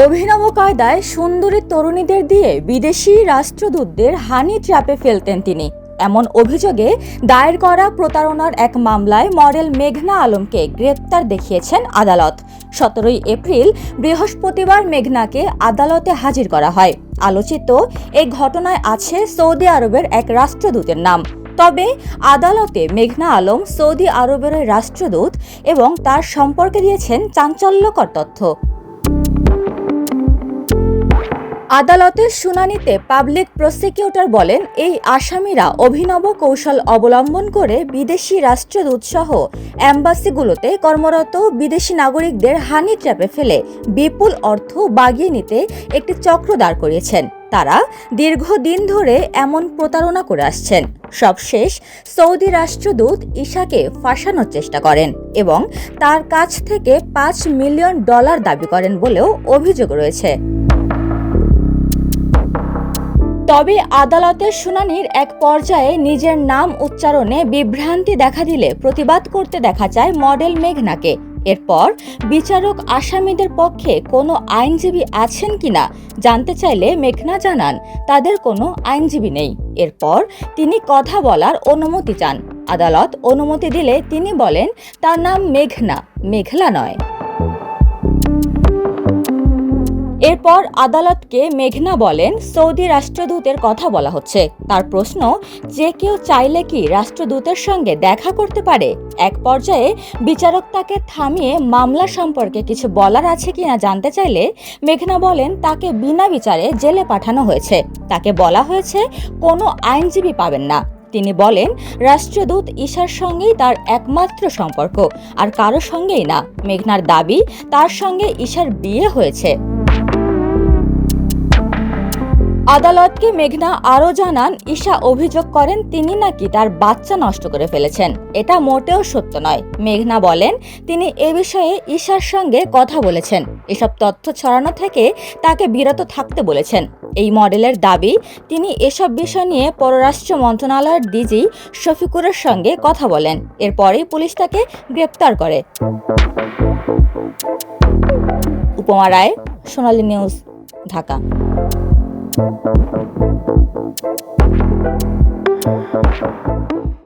অভিনব কায়দায় সুন্দরী তরুণীদের দিয়ে বিদেশি রাষ্ট্রদূতদের হানি ট্র্যাপে ফেলতেন তিনি। এমন অভিযোগে দায়ের করা প্রতারণার এক মামলায় মডেল মেঘনা আলমকে গ্রেপ্তার দেখিয়েছেন আদালত। সতেরোই এপ্রিল বৃহস্পতিবার মেঘনাকে আদালতে হাজির করা হয়। আলোচিত এই ঘটনায় আছে সৌদি আরবের এক রাষ্ট্রদূতের নাম। তবে আদালতে মেঘনা আলম সৌদি আরবের রাষ্ট্রদূত এবং তার সম্পর্কে দিয়েছেন চাঞ্চল্যকর তথ্য। আদালতের শুনানিতে পাবলিক প্রসিকিউটর বলেন, এই আসামিরা অভিনব কৌশল অবলম্বন করে বিদেশি রাষ্ট্রদূত সহ অ্যাম্বাসিগুলোতে কর্মরত বিদেশি নাগরিকদের হানি ট্র্যাপে ফেলে বিপুল অর্থ বাগিয়ে নিতে একটি চক্র দাঁড় করিয়েছেন। তারা দীর্ঘদিন ধরে এমন প্রতারণা করে আসছেন। সবশেষ, সৌদি রাষ্ট্রদূত ঈশাকে ফাঁসানোর চেষ্টা করেন এবং তার কাছ থেকে পাঁচ মিলিয়ন ডলার দাবি করেন বলেও অভিযোগ রয়েছে। তবে আদালতের শুনানির এক পর্যায়ে নিজের নাম উচ্চারণে বিভ্রান্তি দেখা দিলে প্রতিবাদ করতে দেখা যায় মডেল মেঘনাকে। এরপর বিচারক আসামিদের পক্ষে কোনো আইনজীবী আছেন কিনা জানতে চাইলে মেঘনা জানান, তাদের কোনো আইনজীবী নেই। এরপর তিনি কথা বলার অনুমতি চান। আদালত অনুমতি দিলে তিনি বলেন, তার নাম মেঘনা, মেঘলা নয়। এরপর আদালতকে মেঘনা বলেন, সৌদি রাষ্ট্রদূতের কথা বলা হচ্ছে। তার প্রশ্ন, যে কেউ চাইলে কি রাষ্ট্রদূতের সঙ্গে দেখা করতে পারে? এক পর্যায়ে বিচারক তাকে থামিয়ে মামলা সম্পর্কে কিছু বলার আছে কিনা জানতে চাইলে মেঘনা বলেন, তাকে বিনা বিচারে জেলে পাঠানো হয়েছে। তাকে বলা হয়েছে, কোনো আইনজীবী পাবেন না। তিনি বলেন, রাষ্ট্রদূত ঈশার সঙ্গেই তার একমাত্র সম্পর্ক, আর কারও সঙ্গেই না। মেঘনার দাবি, তার সঙ্গে ঈশার বিয়ে হয়েছে। আদালতকে মেঘনা আরও জানান, ঈশা অভিযোগ করেন তিনি নাকি তার বাচ্চা নষ্ট করে ফেলেছেন। এটা মোটেও সত্য নয়। মেঘনা বলেন, তিনি এ বিষয়ে ঈশার সঙ্গে কথা বলেছেন। এসব তথ্য ছড়ানো থেকে তাকে বিরত থাকতে বলেছেন। এই মডেলের দাবি, তিনি এসব বিষয় নিয়ে পররাষ্ট্র মন্ত্রণালয়ের ডিজি শফিকুরের সঙ্গে কথা বলেন। এরপরেই পুলিশ তাকে গ্রেপ্তার করে। Upama Roy, Sonali news, Dhaka. Thank you.